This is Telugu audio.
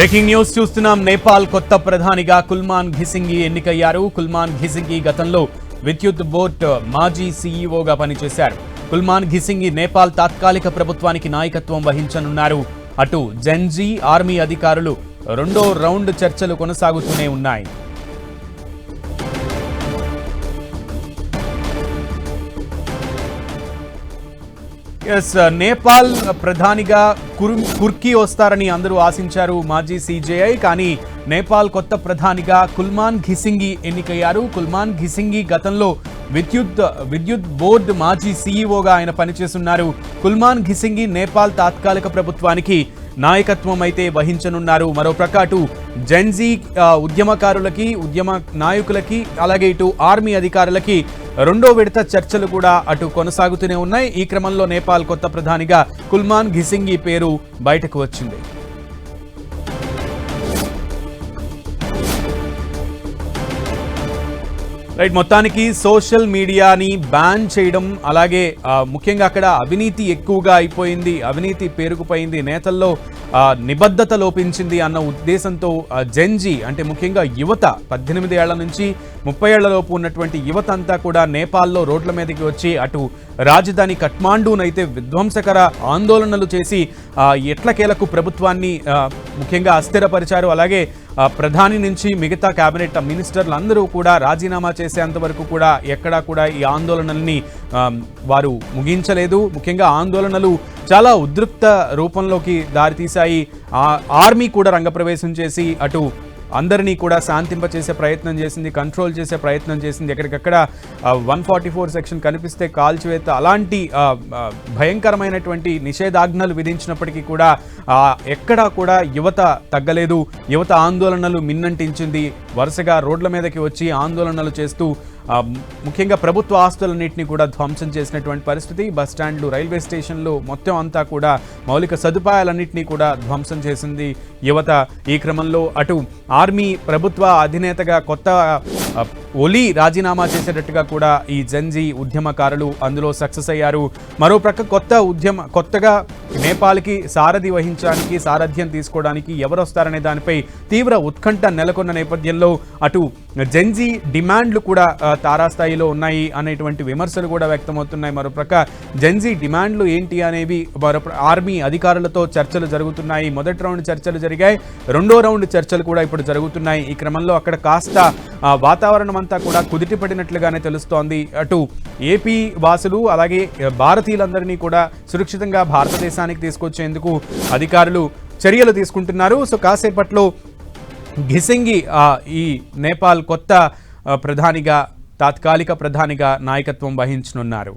బ్రేకింగ్ న్యూస్ చూస్తున్నాం. నేపాల్ కొత్త ప్రధానిగా కుల్మాన్ ఘిసింగి ఎన్నికయ్యారు. కుల్మాన్ ఘిసింగి గతంలో విద్యుత్ బోర్డు మాజీ సీఈఓగా పనిచేశారు. కుల్మాన్ ఘిసింగి నేపాల్ తాత్కాలిక ప్రభుత్వానికి నాయకత్వం వహించనున్నారు. అటు జెన్జీ ఆర్మీ అధికారులు రెండో రౌండ్ చర్చలు కొనసాగుతూనే ఉన్నాయి. ఎస్ నేపాల్ uh, ప్రధానిగా కుర్ కుర్కీ వస్తారని అందరూ ఆశించారు మాజీ సీజేఐ. కానీ నేపాల్ కొత్త ప్రధానిగా కుల్మాన్ ఘిసింగి ఎన్నికయ్యారు. కుల్మాన్ ఘిసింగి గతంలో విద్యుత్ విద్యుత్ బోర్డు మాజీ సీఈఓగా ఆయన పనిచేస్తున్నారు కుల్మాన్ ఘిసింగి నేపాల్ తాత్కాలిక ప్రభుత్వానికి నాయకత్వం అయితే వహించనున్నారు. మరో ప్రకాటు జెన్జీ ఉద్యమకారులకి ఉద్యమ నాయకులకి అలాగే ఇటు ఆర్మీ అధికారులకి రెండో విడత చర్చలు కూడా అటు కొనసాగుతూనే ఉన్నాయి. ఈ క్రమంలో నేపాల్ కొత్త ప్రధానిగా కుల్మాన్ ఘిసింగి పేరు బయటకు వచ్చింది. రైట్ మొత్తానికి సోషల్ మీడియాని బ్యాన్ చేయడం అలాగే ముఖ్యంగా అక్కడ అవినీతి ఎక్కువగా అయిపోయింది అవినీతి పేరుకుపోయింది నేతల్లో నిబద్ధత లోపించింది అన్న ఉద్దేశంతో ఆ, జెన్జీ అంటే ముఖ్యంగా యువత పద్దెనిమిది ఏళ్ళ నుంచి ముప్పై ఏళ్ళలోపు ఉన్నటువంటి యువత అంతా కూడా నేపాల్లో రోడ్ల మీదకి వచ్చి అటు రాజధాని కఠ్మాండూనైతే విధ్వంసకర ఆందోళనలు చేసి ఎట్లకేలకు ప్రభుత్వాన్ని ముఖ్యంగా అస్థిరపరిచారు అలాగే ప్రధాని నుంచి మిగతా కేబినెట్ మినిస్టర్లు అందరూ కూడా రాజీనామా చేసేంత వరకు కూడా ఎక్కడా కూడా ఈ ఆందోళనల్ని వారు ముగించలేదు. ముఖ్యంగా ఆందోళనలు చాలా ఉద్రిక్త రూపంలోకి దారితీశాయి. ఆర్మీ కూడా రంగప్రవేశం చేసి అటు అందరినీ కూడా శాంతింపచేసే ప్రయత్నం చేసింది కంట్రోల్ చేసే ప్రయత్నం చేసింది. ఎక్కడికక్కడ వన్ ఫార్టీ ఫోర్ సెక్షన్ కనిపిస్తే కాల్చివేత. అలాంటి భయంకరమైనటువంటి నిషేధాజ్ఞలు విధించినప్పటికీ కూడా ఎక్కడా కూడా యువత తగ్గలేదు. యువత ఆందోళనలు మిన్నంటించింది. వరుసగా రోడ్ల మీదకి వచ్చి ఆందోళనలు చేస్తూ ముఖ్యంగా ప్రభుత్వ ఆస్తులన్నింటినీ కూడా ధ్వంసం చేసినటువంటి పరిస్థితి. బస్ స్టాండ్లు రైల్వే స్టేషన్లు మొత్తం అంతా కూడా మౌలిక సదుపాయాలన్నింటినీ కూడా ధ్వంసం చేసింది యువత. ఈ క్రమంలో అటు ఆర్మీ ప్రభుత్వ అధినేతగా కొత్త ఒలి రాజీనామా చేసేటట్టుగా కూడా ఈ జంజీ ఉద్యమకారులు అందులో సక్సెస్ అయ్యారు. మరో ప్రక్క కొత్త ఉద్యమ కొత్తగా నేపాల్కి సారథి వహించడానికి సారథ్యం తీసుకోవడానికి ఎవరు వస్తారనే దానిపై తీవ్ర ఉత్కంఠ నెలకొన్న నేపథ్యంలో అటు జెన్జీ డిమాండ్లు కూడా తారాస్థాయిలో ఉన్నాయి అనేటువంటి విమర్శలు కూడా వ్యక్తమవుతున్నాయి. మరోప్రక జెన్జీ డిమాండ్లు ఏంటి అనేవి ఆర్మీ అధికారులతో చర్చలు జరుగుతున్నాయి. మొదటి రౌండ్ చర్చలు జరిగాయి. రెండో రౌండ్ చర్చలు కూడా ఇప్పుడు జరుగుతున్నాయి. ఈ క్రమంలో అక్కడ కాస్త వాతావరణం అంతా కూడా కుదిటిపడినట్లుగానే తెలుస్తోంది. అటు ఏపీ వాసులు అలాగే భారతీయులందరినీ కూడా సురక్షితంగా భారతదేశానికి తీసుకొచ్చేందుకు అధికారులు చర్యలు తీసుకుంటున్నారు. సో కాసేపట్లో ఘిసింగి ఈ నేపాల్ కొత్త ప్రధానిగా తాత్కాలిక ప్రధానిగా నాయకత్వం వహించనున్నారు.